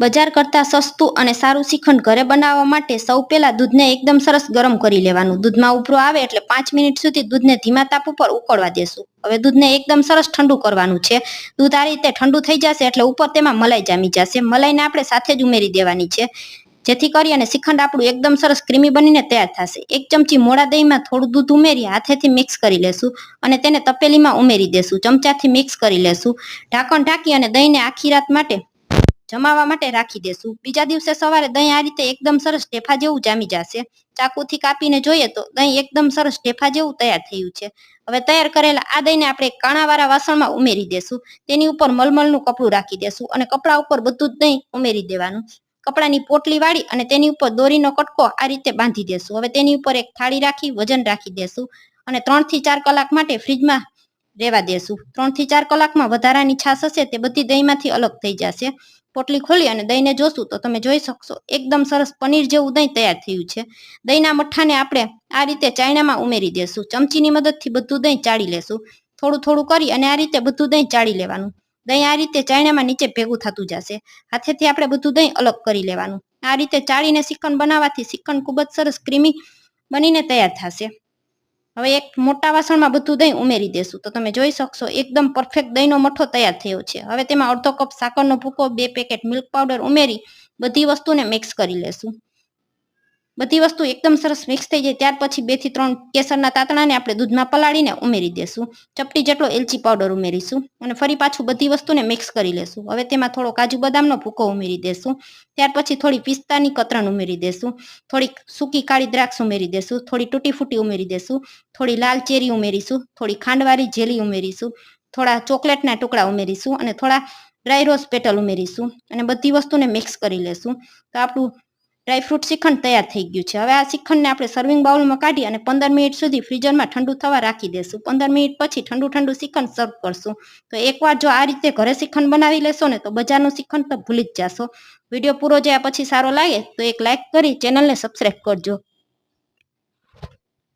બજાર કરતાં સસ્તું અને સારું શ્રીખંડ ઘરે બનાવવા માટે સૌ પહેલાં દૂધને એકદમ સરસ ગરમ કરી લેવાનું. દૂધમાં ઉભરો આવે એટલે પાંચ મિનિટ સુધી દૂધને ધીમા તાપ ઉપર ઉકળવા દેશું. હવે દૂધને એકદમ સરસ ઠંડુ કરવાનું છે. દૂધ આ રીતે ઠંડુ થઈ જશે એટલે ઉપર તેમાં મલાઈ જામી જશે. મલાઈને આપણે સાથે જ ઉમેરી દેવાની છે. જેથી કરી અને શ્રીખંડ આપણું એકદમ સરસ ક્રીમી બનીને તૈયાર થશે. એક ચમચી મોડા દહીંમાં થોડું દૂધ ઉમેરી હાથેથી મિક્સ કરી લેશું અને તેને તપેલીમાં ઉમેરી દેશું. ચમચાથી મિક્સ કરી લેશું. ઢાંકણ ઢાંકી અને દહીંને આખી રાત માટે જમાવા માટે રાખી દેશું. બીજા દિવસે સવારે દહીં આ રીતે એકદમ સરસ ઢેફા જેવું જામી જશે. ચાકુથી કાપીને જોઈએ તો દહીં એકદમ સરસ ઢેફા જેવું તૈયાર થયું છે. હવે તૈયાર કરેલા આ દહીંને આપણે કાણાવાળા વાસણમાં ઉમેરી દેશું. તેની ઉપર મલમલનું કપડું રાખી દેશું અને કપડા ઉપર બધું જ દહીં ઉમેરી દેવાનું. કપડાની પોટલી વાળી અને તેની ઉપર દોરીનો કટકો આ રીતે બાંધી દેશું. હવે તેની ઉપર એક થાળી રાખી, વજન રાખી દેશું અને ત્રણથી ચાર કલાક માટે ફ્રીજમાં રહેવા દેશું. ત્રણથી ચાર કલાકમાં વધારાની છાશ હશે તે બધી દહીંમાંથી અલગ થઈ જશે. પોટલી ખોલી અને દહીંને જોશું તો તમે જોઈ શકશો. એકદમ સરસ પનીર જેવું દહીં તૈયાર થયું છે. દહીંના મઠ્ઠાને આપણે આ રીતે ચાયણામાં ઉમેરી દેશું. ચમચીની મદદથી બધું દહીં ચાળી લેશું. થોડું થોડું કરી અને આ રીતે બધું દહીં ચાળી લેવાનું. દહીં આ રીતે ચાયણામાં નીચે ભેગું થતું જશે. હાથેથી આપણે બધું દહીં અલગ કરી લેવાનું. આ રીતે ચાળીને શ્રીખંડ બનાવવાથી શ્રીખંડ ખૂબ જ સરસ ક્રીમી બનીને તૈયાર થશે. હવે એક મોટા વાસણમાં બધું દહીં ઉમેરી દેશું. તો તમે જોઈ શકશો, એકદમ પરફેક્ટ દહીંનો મઠો તૈયાર થયો છે. હવે તેમાં અડધો કપ સાકરનો ભૂકો, બે પેકેટ મિલ્ક પાવડર ઉમેરી બધી વસ્તુને મિક્સ કરી લેશું. બધી વસ્તુ એકદમ સરસ મિક્સ થઈ જાય. ત્યાર પછી બેથી ત્રણ કેસરના તાતણાને આપણે દૂધમાં પલાળીને ઉમેરી દેશું. ચપટી જેટલો એલચી પાવડર ઉમેરીશું અને ફરી પાછું બધી વસ્તુને મિક્સ કરી લેશું. હવે તેમાં થોડો કાજુ બદામનો ભૂકો ઉમેરી દેશું. ત્યાર પછી થોડી પિસ્તાની કતરણ ઉમેરી દેશું. થોડીક સૂકી કાળી દ્રાક્ષ ઉમેરી દેશું. થોડી તૂટી ફૂટી ઉમેરી દેશું. થોડી લાલ ચેરી ઉમેરીશું. થોડી ખાંડવાળી જેલી ઉમેરીશું. થોડા ચોકલેટના ટુકડા ઉમેરીશું અને થોડા ડ્રાય રોઝ પેટલ ઉમેરીશું અને બધી વસ્તુને મિક્સ કરી લેશું. તો આપણું ડ્રાયફ્રૂટ શ્રીખંડ તૈયાર થઈ ગયું છે. હવે આ શ્રીખંડને આપણે સર્વિંગ બાઉલમાં કાઢી અને પંદર મિનિટ સુધી ફ્રીઝરમાં ઠંડુ થવા રાખી દેશું. પંદર મિનિટ પછી ઠંડુ ઠંડુ શ્રીખંડ સર્વ કરશું. તો એકવાર જો આ રીતે ઘરે શ્રીખંડ બનાવી લેશો ને તો બજારનું શ્રીખંડ તો ભૂલી જ જશો. વીડિયો પૂરો જયા પછી સારો લાગે તો એક લાઇક કરી ચેનલને સબસ્ક્રાઈબ કરજો.